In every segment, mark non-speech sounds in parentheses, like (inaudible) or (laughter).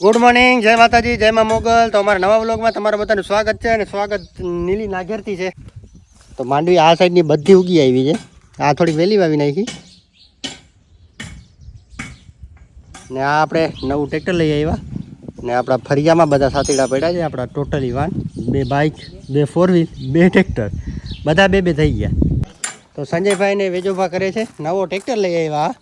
Good morning જય માતાજી, જય મા મોગલ. તો અમારા નવા વ્લોગમાં તમારું બધાનું સ્વાગત છે અને સ્વાગત નીલી નાગેરથી છે. તો માંડવી આ સાઈડની બધી ઉગી આવી છે. આ થોડીક વહેલી વાવી નાખી. ને આ આપણે નવું ટ્રેક્ટર લઈ આવ્યા. ને આપણા ફરિયામાં બધા સાતીડા પડ્યા છે, આપણા ટોટલી વાન. બે બાઇક બે ફોર વ્હીલ બે ટ્રેક્ટર બધા બે બે થઈ ગયા. તો સંજયભાઈને વેજોભા કરે છે. નવો ટ્રેક્ટર લઈ આવ્યા.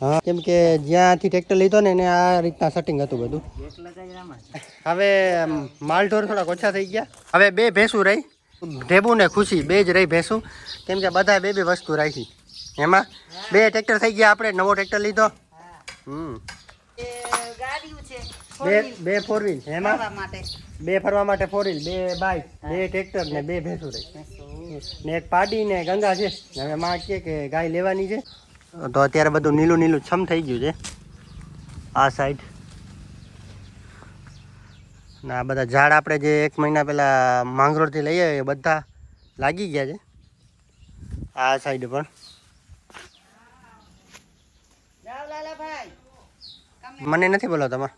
હા કેમ કે જ્યાંથી ટ્રેક્ટર લીધો ને એને આ રીતના સેટિંગ હતું બધું. હવે માલ ઢોર માલઢોર થોડાક ઓછા થઈ ગયા. હવે બે ભેંસું રહી. ઢેબુ ને ખુશી બે જ રહી ભેંસું. કેમ કે બધા બે બે વસ્તુ રાખી. એમાં બે ટ્રેક્ટર થઈ ગયા આપણે નવો ટ્રેક્ટર લીધો. હમ. ગાડીઓ છે. બે બે ફોર વ્હીલ એમાં? બે ફરવા માટે ફોર વ્હીલ બે બાઇક બે ટ્રેક્ટર ને બે ભેંસો રહી. ને એક પાડી ને ગંગા છે. હવે માં કહે કે ગાય લેવાની છે. તો અત્યારે બધું નીલું નીલું છમ થઈ ગયું છે. આ સાઈડ ને આ બધા ઝાડ આપણે જે એક મહિના પહેલાં માંગરોળથી લઈએ એ બધા લાગી ગયા છે. આ સાઈડ પણ મને નથી બોલો તમારે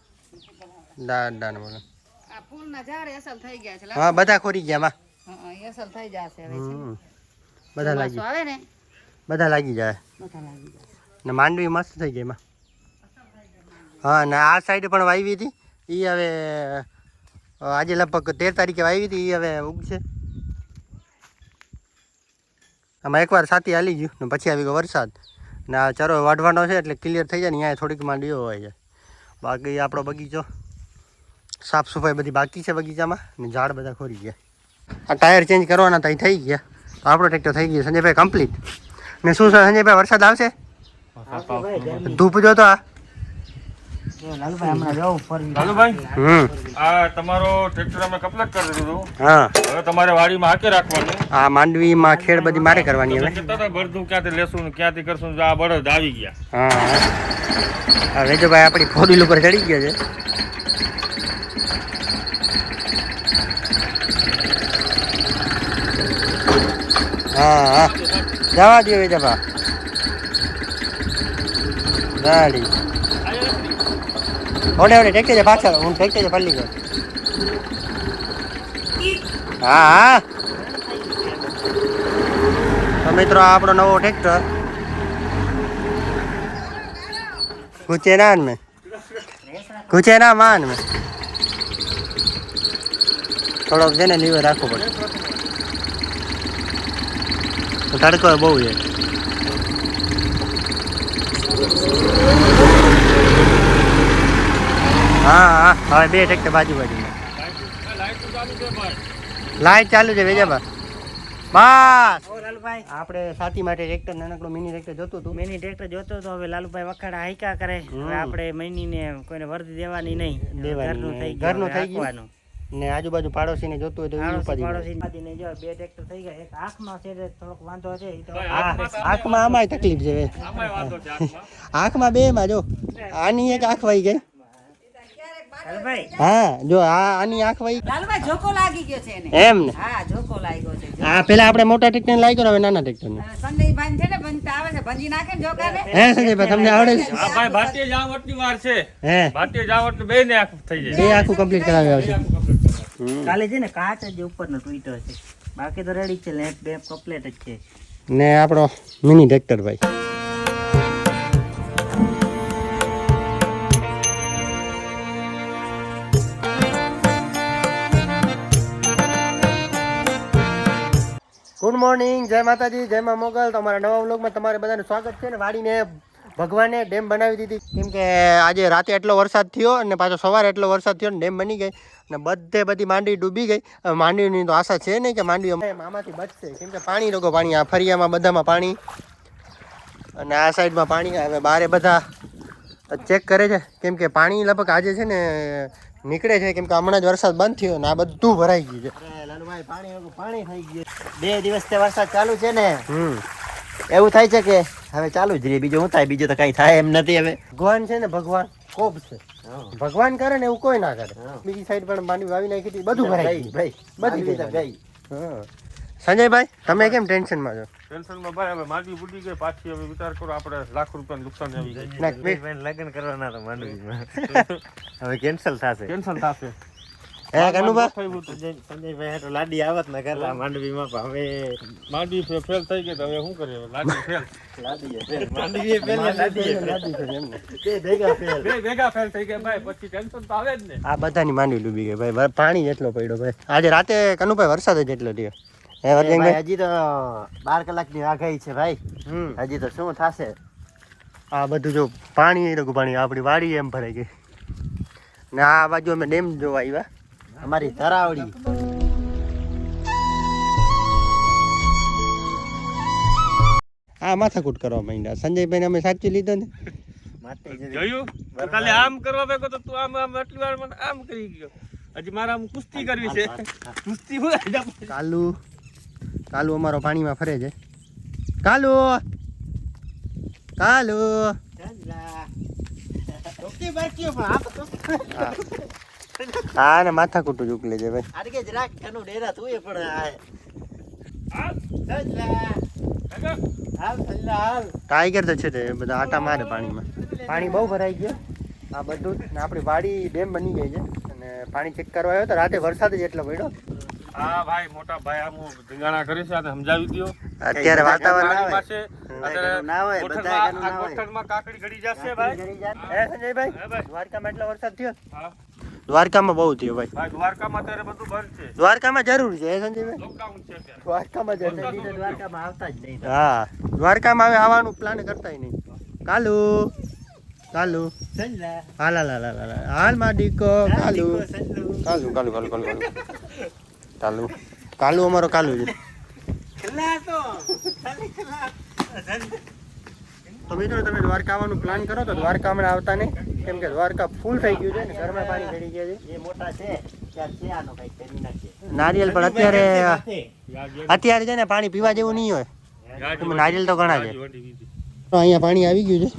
દા દાને બોલો. આ ફૂલના ઝાડ થઈ ગયા છે હા બધા ખોરી ગયા માં હા થઈ જશે હવે. બધા લાગી. આવે ને? બધા લાગી જાય. બધા લાગી જશે ને માંડવી મસ્ત થઈ ગઈ એમાં હા ને આ સાઈડ પણ વાવી હતી. એ હવે આજે લગભગ તેર તારીખે વાવી હતી એ હવે ઉગશે. આમાં એકવાર સાથી હાલી ગયું ને પછી આવી ગયો વરસાદ. ને આ ચરો વાઢવાનો છે એટલે ક્લિયર થઈ જાય ને અહીંયા થોડીક માંડવીઓ હોય છે. બાકી આપણો બગીચો સાફ સફાઈ બધી બાકી છે બગીચામાં. ને ઝાડ બધા ખોરી ગયા. આ ટાયર ચેન્જ કરવાના તો થઈ ગયા. તો આપણો ટ્રેક્ટર થઈ ગયો. સંજયભાઈ કમ્પ્લીટ ને શું છે? સંજયભાઈ વરસાદ આવશે? ધૂપ જો તો આ. માંડવીમાં ખેડ બધી મારે કરવાની ક્યાંથી લેશું ક્યાંથી કરશું આ બળદ આવી ગયા. હા. વેજોભાઈ આપણી ફોર વ્હીલ ઉપર ચડી ગયા છે. હા હા. જવા દો વેજભા ગાડી. ઓડે ઓડે ટેક્ટર છે પાછળ. હું ટેકે છે પલ્લી ગયો હા હા. તો મિત્રો આપણો નવો ટ્રેક્ટર ઘૂચે ના ને ઘૂચે ના માન મેં. થોડોક છે ને લીવર રાખવું પડે. તડકો બહુ છે. હા હા હવે બે ટ્રેક્ટર બાજુ બાજુ. લાઈટ ચાલુ છે વેજાબા બસ! આપણે સાથી માટે ટ્રેક્ટર નાનકડું મિની ટ્રેક્ટર જોતું હતું. મિની ટ્રેક્ટર જોતો તો હવે લાલુભાઈ વખાડા હાઈકા કરે. આપણે મહિની ને કોઈને વર્દી દેવાની નહીં. દેવાની ઘરનું થઈ. ગયું ને આજુબાજુ પાડોશીને જોતું હોય તો એ આડોશી ઉપાડી લે. પાડોશી પાડીને જો બે ટ્રેક્ટર થઈ ગયા. એક આંખમાં છે થોડોક વાંધો છે એ તો. આંખમાં આમાંય તકલીફ છે આંખમાં. આંખમાં બે માં જો આની એક આંખ વહી ગઈ. હા જો આ આની આંખ વહી લાલુભાઈ જોકો લાગી ગયો છે એને. એમ ને? હા જોકો લાગ્યો છે આ પેલા આપણે મોટા ટ્રેક્ટર લાગ્યો હવે નાના ટ્રેક્ટર ને. સંજયભાઈ છે ને ભંજતા આવે છે ભંજી નાખે ને જોકાને હે સંજયભાઈ તમને આવડે છે? આ ભાઈ ભાટીએ જાવ એટલી વાર છે. હે. ભાટીએ જાવ બે ને આંખ થઈ જાય. બે આખું કમ્પ્લીટ કરાવી આવશે. હમ. કાલે છે ને કાચ જ ઉપરનો ટ્વીટર છે. બાકી તો રેડી છે લેમ્પ બેમ્પ કમ્પ્લીટ જ છે. ને આપણો મિની ટ્રેક્ટર ભાઈ. ગુડ મોર્નિંગ જય માતાજી જય મા મોગલ. તમારા નવા વ્લોગમાં તમારે બધાનું સ્વાગત છે ને વાડીને ભગવાને ડેમ બનાવી દીધી. કેમ કે આજે રાતે એટલો વરસાદ થયો અને પાછો સવારે એટલો વરસાદ થયો ડેમ બની ગઈ અને બધે બધી માંડવી ડૂબી ગઈ. માંડવીની તો આશા છે નહીં કે માંડવી મામાથી બચશે. કેમ કે પાણી રોગો પાણી, આ ફરિયામાં બધામાં પાણી અને આ સાઈડમાં પાણી. હવે બારે બધા ચેક કરે છે. કેમ કે પાણી લગભગ આજે છે ને નીકળે છે. કેમ કે હમણાં જ વરસાદ બંધ થયો ને આ બધું ભરાઈ ગયું છે. લાલુભાઈ, પાણી પાણી થઈ ગયું બે દિવસથી વરસાદ ચાલુ છે ને. હમ. એવું થાય છે કે હવે ચાલુ જ રહે બીજું શું થાય? બીજું તો કઈ થાય એમ નથી હવે. ભગવાન છે ને ભગવાન કોપ છે. ભગવાન કરે ને એવું કોઈ ના કરે. બીજી સાઈડ પણ માંડવી વાવી નાખી હતી બધું ભરાઈ ગઈ ભાઈ બધી. ગઈ. હા. સંજયભાઈ તમે કેમ ટેન્શનમાં છો? ટેન્શનમાં ભાઈ હવે માંડવી બુડી ગઈ પાછી હવે વિચાર કરો આપણે લાખ રૂપિયા નુકસાન આવી ગયું લગ્ન કરવાના તો માંડવીમાં (laughs) હવે કેન્સલ થશે. કેન્સલ થશે. હે કનુભા? સંજયભાઈ લાડી આવત ને કરતા માંડવીમાં પણ હવે માંડવી ફેલ થઈ ગઈ તો હવે શું કરીએ? લાડી ફેલ લાડી માંડવી પહેલા લાડી બે ભેગા ફેલ બે ભેગા ફેલ થઈ ગયા ભાઈ પછી ટેન્શન તો આવે જ ને. આ બધાની માંડવી ડૂબી ગઈ ભાઈ. પાણી જેટલો પડ્યો ભાઈ. આજે રાતે કનુભાઈ વરસાદ જ એટલો થયો. હે વરજંગભાઈ હજી તો બાર કલાકની આગાહી છે ભાઈ. હમ. હજી તો શું થશે? આ બધું જો પાણી એ પાણી આપણી વાડી એમ ભરાઈ ગઈ. ને આ બાજુ અમે ડેમ જોવા આવ્યા. અમારી તરાવડી આ માથાકૂટ કરવા માંડ્યા. સંજયભાઈને અમે સાચી લીધો ને? જોયું? કાલે આમ કરવા બેગો તો તું આમ આમ આટલી વાર મને આમ કરી ગયો. હજી મારે આમ કુસ્તી કરવી છે. કુસ્તી હોય કાલુ. કાલુ અમારો પાણીમાં ફરે છે. કાલુ. કાલુ. હા. હા ને માથા કુટું ઉકલે લેજે ભાઈ. આડકે જરાક કનો ડેરા તું એ પણ ટાઈગર તો છે તે બધા આટા મારે પાણીમાં. પાણી બહુ ભરાઈ ગયું. આ બધું ને આપણી વાડી ડેમ બની ગઈ છે. અને પાણી ચેક કરવા આવ્યો તો રાતે વરસાદ જ એટલો પડ્યો. હા ભાઈ મોટા ભાઈ આમ ધીંગાણા કરે છે આને સમજાવી દ્યો. અત્યારે વાતાવરણ છે. અત્યારે ના હોય, બધા ગોઠણમાં- ના હોય. ગોઠણમાં કાકડી ગડી જશે ભાઈ. હે સંજયભાઈ? ભાઈ. દ્વારકામાં એટલો વરસાદ થયો? હા. દ્વારકામાં બહુ થયો ભાઈ. દ્વારકામાં અત્યારે બધું બંધ છે. દ્વારકામાં જરૂર છે હે લોકડાઉન છે દ્વારકામાં જરૂર દ્વારકામાં આવતા જ નહીં. હા દ્વારકામાં હવે આવવાનું પ્લાન કરતાય નહીં. કાલુ કાલુ. હાલા હાલ હાલ હાલ હાલમાં દીકો કાલુ. કાલુ કાલુ કાલુ કાલુ કાલુ. કાલુ. કાલુ અમારો કાલુ છે. ખલાસો ખાલી ખલાસ તો મિત્રો તમે દ્વારકા આવવાનું પ્લાન કરો તો દ્વારકા હમણાં આવતા નહીં. કેમ કે દ્વારકા ફૂલ થઈ ગયું છે ને ઘરમાં પાણી ચડી ગયા છે. એ મોટા છે નારિયેલ પણ અત્યારે અત્યારે છે ને પાણી પીવા જેવું નહીં હોય. નારિયેલ તો ઘણા છે. તો અહીંયા પાણી આવી ગયું છે.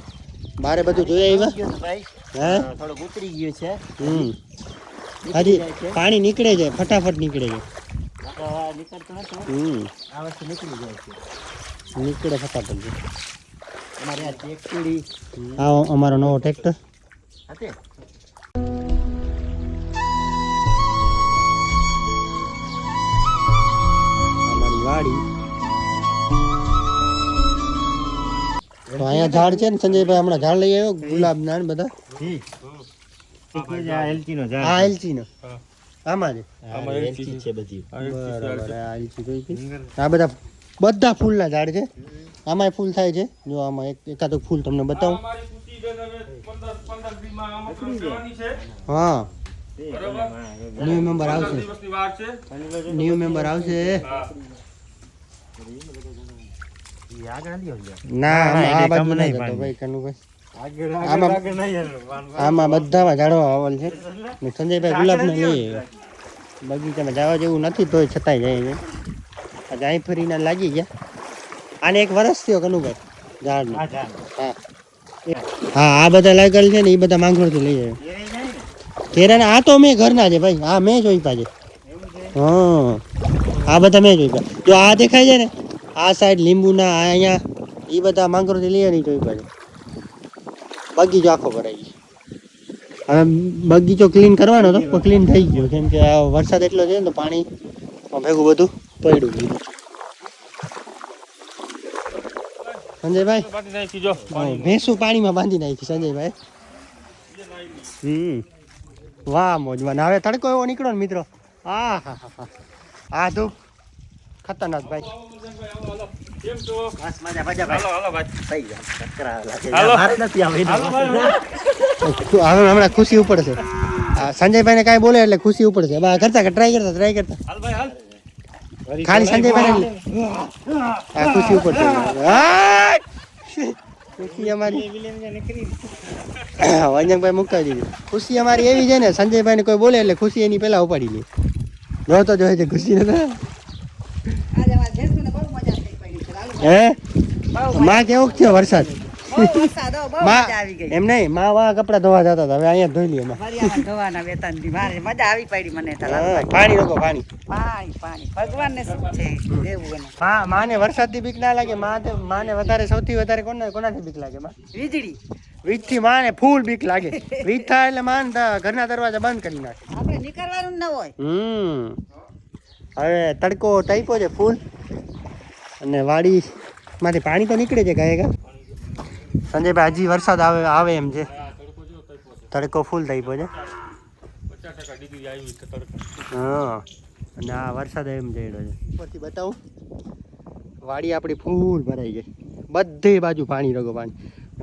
બારે બધું જોઈ આવ્યા? ભાઈ. હે? થોડુંક ઉતરી ગયું છે. હમ. નીકળી હજી પાણી નીકળે છે ફટાફટ નીકળે છે. નીકળતું હમ. આ વસ્તુ નીકળી જાય છે. નીકળે ફટાફટ. આ અમારો નવો ટ્રેક્ટર અમારી વાડી. તો અહીંયા ઝાડ છે ને સંજયભાઈ હમણાં ઝાડ લઈ આવ્યો ગુલાબના ને બધા. આ એલચી નો આ એલચી નો. આમાં છે. આ બધા બધા ફૂલના ઝાડ છે. આમાંય ફૂલ થાય છે. જો આમાં એક એકાદ ફૂલ તમને બતાવું. અમારી કુટી બેન હવે 15 15 દીમાં આમાં કરવાની છે. હા. ન્યુ મેમ્બર આવશે. દિવસની વાર છે. ન્યૂ મેમ્બર આવશે. ના આમાં આ બાજુ નહીં જતો ભાઈ કનુભાઈ. આમાં- આગળ નહીં આમાં બધામાં ઝાડવા આવેલ છે. સંજયભાઈ ગુલાબને લઈએ બગીચામાં જવા જેવું નથી તોય છતાંય જાય છે. આ જાય ફરીને લાગી ગયા. આને એક વર્ષ થયો કનુભાઈ ઝાડ. હા. હા આ બધા લાગેલ છે ને એ બધા માંગરોળથી લઈ આવ્યા. ને? આ તો મેં ઘરના છે ભાઈ હા મેં જોઈ છે. હા. આ બધા મેં જોઈ પાછે જો આ દેખાય છે ને આ સાઈડ લીંબુના આ અહીંયા એ બધા માંગરોળથી લઈ નહીં જોઈ પાડે બગીચો આખો ભરાઈ ગયો. હવે બગીચો ક્લીન કરવાનો હતો પણ ક્લીન થઈ ગયો. કેમ કે આ વરસાદ એટલો છે ને તો પાણી ભેગું બધું પડ્યું. બીજું સંજયભાઈ ભેંસું પાણીમાં બાંધી નાખી સંજયભાઈ. હમ. વાહ મોજમાં. હવે તડકો એવો નીકળો ને મિત્રો. આ હા હા હા. આ ધૂપ ખતરનાક ભાઈ. હમણાં ખુશી ઉપડશે સંજયભાઈ ને કાંઈ બોલે એટલે ખુશી ઉપડશે કરતા ટ્રાય કરતા ટ્રાય કરતા. હાલ ભાઈ હાલ. ખાલી સંજયભાઈ આ ખુશી ઉપર! ખુશી અમારી. વંજંગભાઈ મુકાવી દીધી ખુશી અમારી એવી છે ને સંજયભાઈને કોઈ બોલે એટલે ખુશી એની પહેલા ઉપાડી લે. જોતો જોઈએ છે ખુશી ને હે? માં કેવો થયો વરસાદ? એમ નહીં માં કપડા ધોવા જતા હતા હવે અહીંયા ધોઈ લઈએ માં ફરિયામાં ધોવાના મારે મજા આવી પડી મને તો હા, લાલભાઈ. પાણી રોકો પાણી. પાણી પાણી. ભગવાનને શું છે? દેવું એનું. માં માને વરસાદથી બીક ના લાગે માને વધારે સૌથી વધારે કોના કોનાથી બીક લાગે માં? વીજળી. વીજથી માને ફૂલ બીક લાગે. વીજ થાય એટલે માન ઘરના દરવાજા બંધ કરી નાખે. આપણે નીકળવાનું ન હોય. હમ. હવે તડકો ટાઈપો છે ફૂલ. અને વાડી માંથી પાણી તો નીકળે છે ગાય ગા સંજયભાઈ હજી વરસાદ આવે આવે એમ છે. તડકો ફૂલ થઈ છે. હા અને આ વરસાદ એમ જઈડો છે. ઉપરથી બતાવું. વાડી આપણી ફૂલ ભરાઈ ગઈ. બધી બાજુ પાણી રગો પાણી.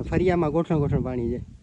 ફરિયામાં ગોઠણ ગોઠણ પાણી છે.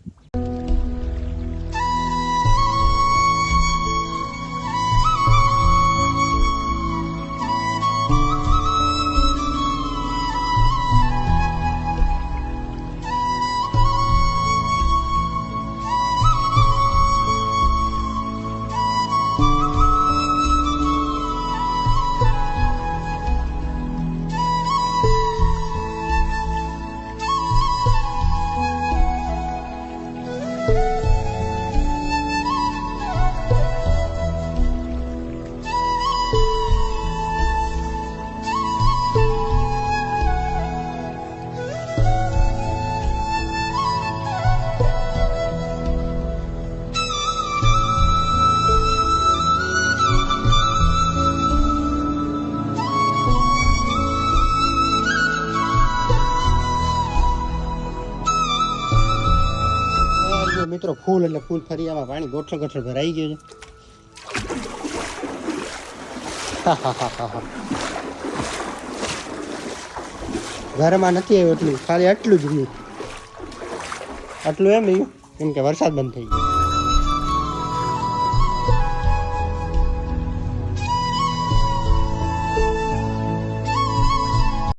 ફૂલ એટલે ફૂલ ફરી આમાં પાણી ગોઠળ ગોઠળ ભરાઈ ગયું છે. (laughs) ઘરમાં નથી આવ્યું એટલું, ખાલી આટલું જ રહ્યું. આટલું એમ રહ્યું, કેમ કે વરસાદ બંધ થઈ ગયો.